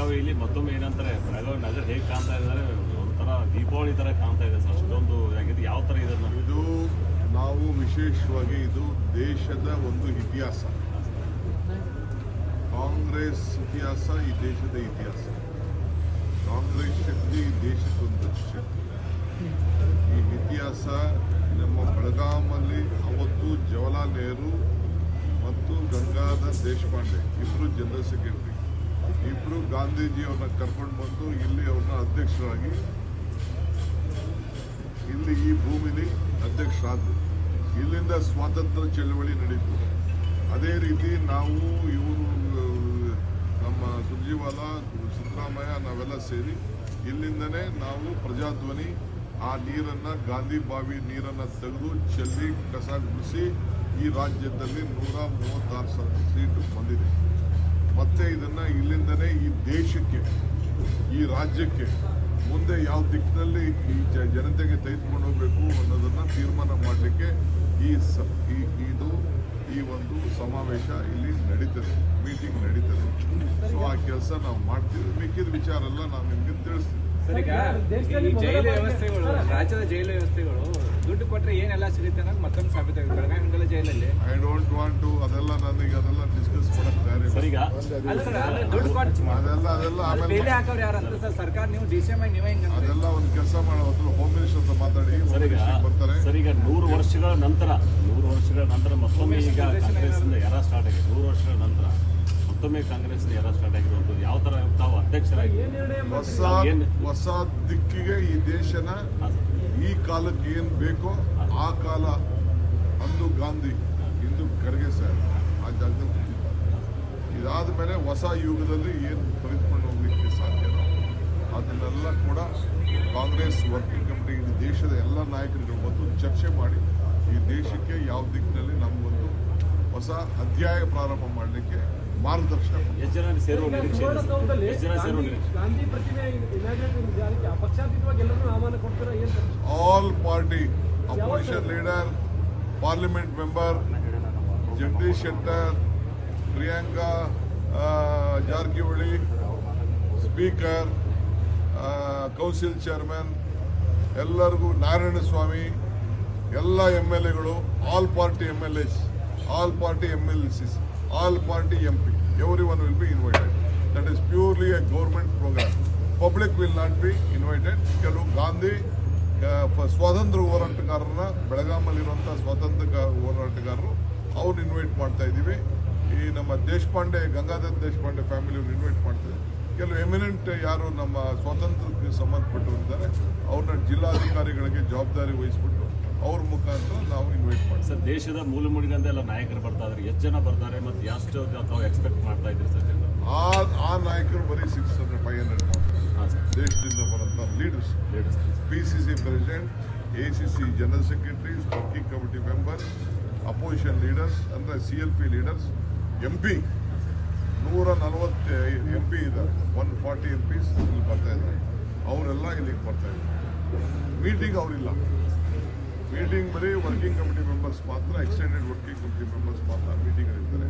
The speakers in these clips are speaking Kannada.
ಬೆಳಗಾವಿಯಲ್ಲಿ ಮತ್ತೊಮ್ಮೆ ಏನಂತಾರೆ, ಬೆಳಗಾವಿ ನಗರ ಹೇಗೆ ಕಾಣ್ತಾ ಇದ್ದಾರೆ, ಒಂಥರ ದೀಪಾವಳಿ ಥರ ಕಾಣ್ತಾ ಇದೆ ಸರ್, ಅಷ್ಟೊಂದು ಆಗಿದೆ ಯಾವ ಥರ ಇದೆ ಇದು ನಾವು ವಿಶೇಷವಾಗಿ ಇದು ದೇಶದ ಒಂದು ಇತಿಹಾಸ. ಕಾಂಗ್ರೆಸ್ ಇತಿಹಾಸ ಈ ದೇಶದ ಇತಿಹಾಸ. ಕಾಂಗ್ರೆಸ್ ಶಕ್ತಿ ಈ ದೇಶಕ್ಕೊಂದು ಶಕ್ತಿ. ಈ ಇತಿಹಾಸ ನಮ್ಮ ಬೆಳಗಾಮಲ್ಲಿ ಅವತ್ತು ಜವಾಹರ್ಲಾಲ್ ನೆಹರು ಮತ್ತು ಗಂಗಾಧರ್ ದೇಶಪಾಂಡೆ ಇಬ್ಬರು ಜನರಲ್ ಸೆಕ್ರೆಟರಿ. ಇಬ್ಬರು ಗಾಂಧೀಜಿಯವ್ರನ್ನ ಕರ್ಕೊಂಡು ಬಂದು ಇಲ್ಲಿ ಅವ್ರನ್ನ ಅಧ್ಯಕ್ಷರಾಗಿ ಇಲ್ಲಿ ಈ ಭೂಮಿಲಿ ಅಧ್ಯಕ್ಷರಾದ್ರು. ಇಲ್ಲಿಂದ ಸ್ವಾತಂತ್ರ್ಯ ಚಳವಳಿ ನಡೀತು. ಅದೇ ರೀತಿ ನಾವು ಇವರು, ನಮ್ಮ ಸುರ್ಜಿವಾಲ, ಸಿದ್ದರಾಮಯ್ಯ ನಾವೆಲ್ಲ ಸೇರಿ ಇಲ್ಲಿಂದನೇ ನಾವು ಪ್ರಜಾಧ್ವನಿ, ಆ ನೀರನ್ನ, ಗಾಂಧಿ ಬಾವಿ ನೀರನ್ನ ತೆಗೆದು ಚೆಲ್ಲಿ ಕಸ ಗುಡಿಸಿ ಈ ರಾಜ್ಯದಲ್ಲಿ ನೂರ ಮೂವತ್ತಾರು ಸಾವಿರ ಸೀಟು ಬಂದಿದೆ. ಇದನ್ನ ಇಲ್ಲಿಂದನೇ ಈ ದೇಶಕ್ಕೆ ಈ ರಾಜ್ಯಕ್ಕೆ ಮುಂದೆ ಯಾವ ದಿಕ್ಕಿನಲ್ಲಿ ಈ ಜನತೆಗೆ ತೆಗೆದುಕೊಂಡು ಹೋಗಬೇಕು ಅನ್ನೋದನ್ನ ತೀರ್ಮಾನ ಮಾಡಲಿಕ್ಕೆ ಈ ಸ ಈ ಇದು ಈ ಒಂದು ಸಮಾವೇಶ ಇಲ್ಲಿ ನಡೀತದೆ ಮೀಟಿಂಗ್ ನಡೀತದೆ. ಸೊ ಆ ಕೆಲಸ ನಾವು ಮಾಡ್ತೀವಿ. ಮಿಕ್ಕಿದ ವಿಚಾರ ಎಲ್ಲ ನಾವು ನಿಮ್ಗೆ ತಿಳಿಸ್ತೀವಿ ಸರಿ ಈಗ ಈ ಜೈಲು ವ್ಯವಸ್ಥೆಗಳು ರಾಜ್ಯದ ಜೈಲು ವ್ಯವಸ್ಥೆಗಳು ದುಡ್ಡು ಕೊಟ್ಟರೆ ಏನೆಲ್ಲ ಸಿಗುತ್ತೆ ಅನ್ನೋದು ಮತ್ತೊಂದು ಸಾಬೀತಾಗಿದೆ ಬೆಳಗಾವಿ ಜೈಲಲ್ಲಿ. ಐ ಡೋಂಟ್ ವಾಂಟ್ ಟು ಅದೆಲ್ಲ ನನಗೆ ಅದೆಲ್ಲ ಡಿಸ್ಕಸ್ ಮಾಡಕ್ ತಯಾರಿ ಈಗ? ಅದೆಲ್ಲ ಅದೆಲ್ಲ ಆಮೇಲೆ ಸರ್ಕಾರ ನೀವು ಡಿ ಸಿ ಎಂ ಆಗಿ ನೀವೇ ಅದೆಲ್ಲ ಒಂದು ಕೆಲಸ ಮಾಡೋ ಹತ್ರ ಹೋಮ್ ಮಿನಿಸ್ಟರ್ ಹತ್ರ ಮಾತಾಡಿ ಹೋಮ್ ಮಿನಿಸ್ಟರ್ ಬರ್ತಾರೆ. ಸರ್ ಈಗ ನೂರು ವರ್ಷಗಳ ನಂತರ ನೂರು ವರ್ಷಗಳ ನಂತರ ಮತ್ತೊಮ್ಮೆ ಈಗ ಕಾಂಗ್ರೆಸ್ಸಿಂದ ಎರ ಸ್ಟಾರ್ಟ್ ಆಗಿದೆ? ನೂರು ವರ್ಷಗಳ ನಂತರ ಮತ್ತೊಮ್ಮೆ ಕಾಂಗ್ರೆಸ್ ಯಾರ ಸ್ಟಾರ್ಟ್ ಆಗಿರುವಂಥದ್ದು ಯಾವ ತರ ತಾವು ಅಧ್ಯಕ್ಷರಾಗಿ? ಹೊಸ ಹೊಸ ದಿಕ್ಕಿಗೆ ಈ ದೇಶನ ಈ ಕಾಲಕ್ಕೆ ಏನ್ ಬೇಕೋ ಆ ಕಾಲ ಅಂದು ಗಾಂಧಿ ಇಂದು ಖರ್ಗೆ ಸರ್ ಆ ಜಾಗದಲ್ಲಿ. ಇದಾದ ಮೇಲೆ ಹೊಸ ಯುಗದಲ್ಲಿ ಏನು ತೆಗೆದುಕೊಂಡು ಹೋಗ್ಲಿಕ್ಕೆ ಸಾಧ್ಯನೋ ಅದನ್ನೆಲ್ಲ ಕೂಡ ಕಾಂಗ್ರೆಸ್ ವರ್ಕಿಂಗ್ ಕಮಿಟಿ ಇಡೀ ದೇಶದ ಎಲ್ಲ ನಾಯಕರುಗಳು ಮತ್ತು ಚರ್ಚೆ ಮಾಡಿ ಈ ದೇಶಕ್ಕೆ ಯಾವ ದಿಕ್ಕಿನಲ್ಲಿ ನಮಗೊಂದು ಹೊಸ ಅಧ್ಯಾಯ ಪ್ರಾರಂಭ ಮಾಡಲಿಕ್ಕೆ ಮಾರ್ಗದರ್ಶನ all party opposition leader parliament member Jagadish Shettar Priyanka Jarkiholi, speaker council chairman, ಎಲ್ಲರಿಗೂ ನಾರಾಯಣ ಸ್ವಾಮಿ, ಎಲ್ಲ ಎಂ ಎಲ್ ಎಗಳು, all party M L S, all party M L Cs all party M P everyone will be invited that is purely a government programme public will not be invited ಕೆಲವು ಗಾಂಧಿ ಸ್ವಾತಂತ್ರ್ಯ ಹೋರಾಟಗಾರರನ್ನ ಬೆಳಗಾಮಲ್ಲಿರುವಂಥ ಸ್ವಾತಂತ್ರ್ಯ ಹೋರಾಟಗಾರರು ಅವ್ರು ಇನ್ವೈಟ್ ಮಾಡ್ತಾ ಇದ್ದೀವಿ. ಈ ನಮ್ಮ ದೇಶಪಾಂಡೆ ಗಂಗಾಧರ್ ದೇಶಪಾಂಡೆ ಫ್ಯಾಮಿಲಿಯವ್ರು ಇನ್ವೈಟ್ ಮಾಡ್ತಾರೆ. ಕೆಲವು ಎಮಿನೆಂಟ್ ಯಾರು ನಮ್ಮ ಸ್ವಾತಂತ್ರ್ಯಕ್ಕೆ ಸಂಬಂಧಪಟ್ಟವರಿದ್ದಾರೆ ಅವ್ರನ್ನ ಜಿಲ್ಲಾಧಿಕಾರಿಗಳಿಗೆ ಜವಾಬ್ದಾರಿ ವಹಿಸ್ಬಿಟ್ಟು ಅವ್ರ ಮುಖಾಂತರ ನಾವು ಇನ್ವೈಟ್ ಮಾಡ್ತೀವಿ. ಸರ್ ದೇಶದ ಮೂಲೆ ಎಲ್ಲ ನಾಯಕರು ಬರ್ತಾ ಇದ್ದಾರೆ ಎಷ್ಟು ಜನ ಬರ್ತಾರೆ ಮತ್ತು ಎಷ್ಟು ತಾವು ಎಕ್ಸ್ಪೆಕ್ಟ್ ಮಾಡ್ತಾ ಇದ್ದೀರಿ ಸರ್ ಆ ಆ ನಾಯಕರು ಬರೀ ಸಿಕ್ಸ್ ಹಂಡ್ರೆಡ್ ಫೈವ್ ಹಂಡ್ರೆಡ್ ಹಾಂ ಸರ್. ದೇಶದಿಂದ ಬರೋಂಥ leaders leaders P C C president A C C general secretary working committee members opposition leaders ಅಂದರೆ C L P leaders M P ನೂರ ನಲವತ್ತು ಎಂ ಪಿ ಇದ್ದಾರೆ. ಒನ್ ಫಾರ್ಟಿ ಎಂ ಪಿಸ್ ಇಲ್ಲಿ ಬರ್ತಾ ಇದ್ದಾರೆ. ಅವರೆಲ್ಲ ಇಲ್ಲಿಗೆ ಬರ್ತಾ ಇದ್ದಾರೆ. ಮೀಟಿಂಗ್ ಅವರಿಲ್ಲ. ಮೀಟಿಂಗ್ ಬರೀ ವರ್ಕಿಂಗ್ ಕಮಿಟಿ ಮೆಂಬರ್ಸ್ ಮಾತ್ರ ಎಕ್ಸ್ಟೆಂಡೆಡ್ ವರ್ಕಿಂಗ್ ಕಮಿಟಿ ಮೆಂಬರ್ಸ್ ಮಾತ್ರ ಮೀಟಿಂಗ್ ಇರ್ತಾರೆ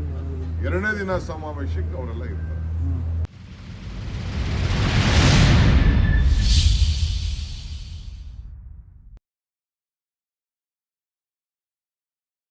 ಎರಡನೇ ದಿನ ಸಮಾವೇಶಕ್ಕೆ ಅವರೆಲ್ಲ ಇರ್ತಾರೆ.